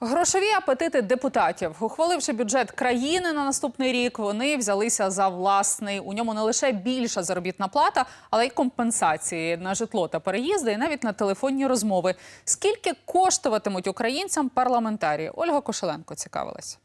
Грошові апетити депутатів, ухваливши бюджет країни на наступний рік, вони взялися за власний. У ньому не лише більша заробітна плата, але й компенсації на житло та переїзди, і навіть на телефонні розмови. Скільки коштуватимуть українцям парламентарії? Ольга Кошеленко цікавилась.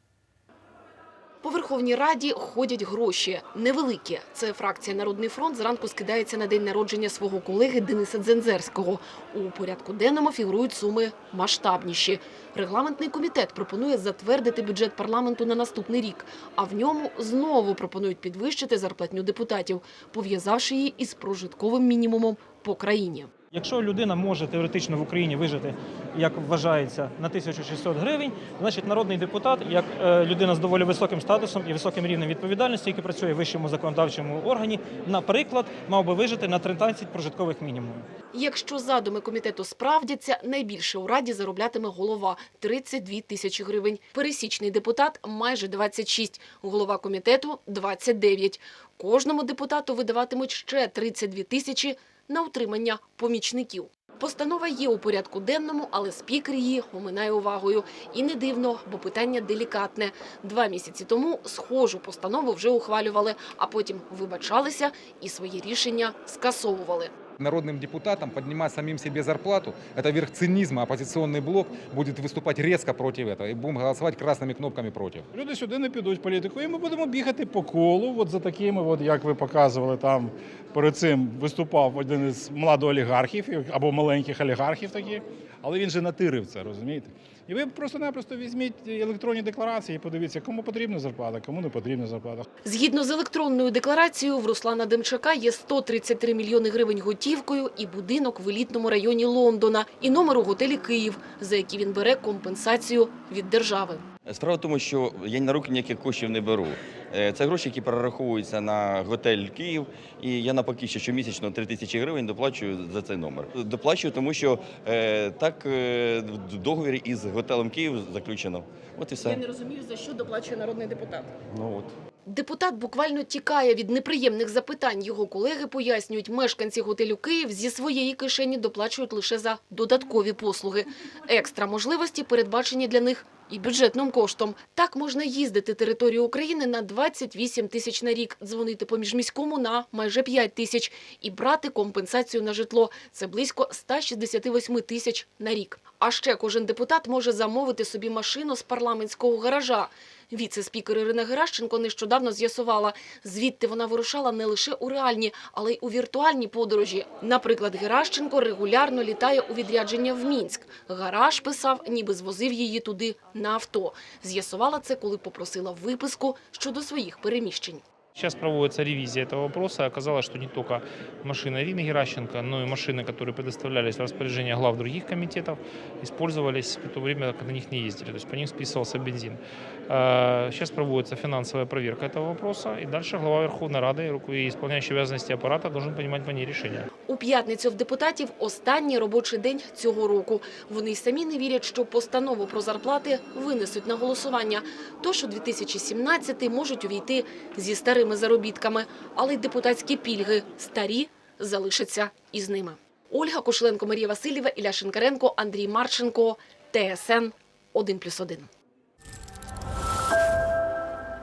По Верховній Раді ходять гроші. Невеликі. Це фракція «Народний фронт» зранку скидається на день народження свого колеги Дениса Дзензерського. У порядку денному фігурують суми масштабніші. Регламентний комітет пропонує затвердити бюджет парламенту на наступний рік, а в ньому знову пропонують підвищити зарплатню депутатів, пов'язавши її із прожитковим мінімумом по країні. Якщо людина може теоретично в Україні вижити, як вважається, на 1600 гривень, значить народний депутат, як е, людина з доволі високим статусом і високим рівнем відповідальності, який працює в вищому законодавчому органі, наприклад, мав би вижити на 13 прожиткових мінімумів. Якщо задуми комітету справдяться, найбільше у Раді зароблятиме голова – 32 тисячі гривень. Пересічний депутат – майже 26, голова комітету – 29. Кожному депутату видаватимуть ще 32 тисячі на утримання помічників. Постанова є у порядку денному, але спікер її оминає увагою. І не дивно, бо питання делікатне. Два місяці тому схожу постанову вже ухвалювали, а потім вибачалися і свої рішення скасовували Народным депутатам поднимать самим себе зарплату – это верх цинизма. Оппозиционный блок будет выступать резко против этого. И будем голосовать красными кнопками против. Люди сюди не підуть в політику, і ми будемо бігати по колу, от за такими, от як ви показували там перед цим виступав один із младоолігархів або маленьких олігархів таких, але він же натирив це, розумієте? І ви просто-напросто візьміть електронні декларації і подивіться, кому потрібна зарплата, кому не потрібна зарплата. Згідно з електронною декларацією, в Руслана Демчака є 133 мільйони гривень готівкою і будинок в елітному районі Лондона, і номер у готелі «Київ», за який він бере компенсацію від держави. Справа в тому, що я на руки ніяких коштів не беру. Е, Це гроші, які перераховуються на готель Київ, і я навпаки ще щомісячно 3 тисячі гривень доплачую за цей номер. Доплачую, тому що е, так е, в договорі із готелем Київ заключено. От і все. Я не розумію, за що доплачує народний депутат. Ну от. Депутат буквально тікає від неприємних запитань. Його колеги пояснюють, мешканці готелю Київ зі своєї кишені доплачують лише за додаткові послуги. Екстра можливості передбачені для них і бюджетним коштом. Так можна їздити територію України на 28 тисяч на рік, дзвонити по міжміському на майже 5 тисяч і брати компенсацію на житло. Це близько 168 тисяч на рік. А ще кожен депутат може замовити собі машину з парламентського гаража. Віце-спікер Ірина Геращенко нещодавно з'ясувала, звідти вона вирушала не лише у реальні, але й у віртуальні подорожі. Наприклад, Геращенко регулярно літає у відрядження в Мінськ. Гараж писав, ніби звозив її туди на авто. З'ясувала це, коли попросила виписку щодо своїх переміщень. Сейчас проводится ревизия этого вопроса. Оказалось, что не только машины Ирины Геращенко, но и машины, которые предоставлялись в распоряжение глав других комитетов, использовались в то время, когда на них не ездили. То есть по ним списывался бензин. Э, Сейчас проводится финансовая проверка этого вопроса. И дальше глава Верховной Рады руку- и исполняющий обязанности аппарата должен принимать по ней решения. У п'ятницю в депутатів останній робочий день цього року. Вони й самі не вірять, що постанову про зарплати винесуть на голосування. Тож у 2017 можуть увійти зі старими заробітками, але й депутатські пільги старі залишаться із ними. Ольга Кошленко, Марія Васильєва, Ілля Шинкаренко, Андрій Марченко, ТСН 1+,1.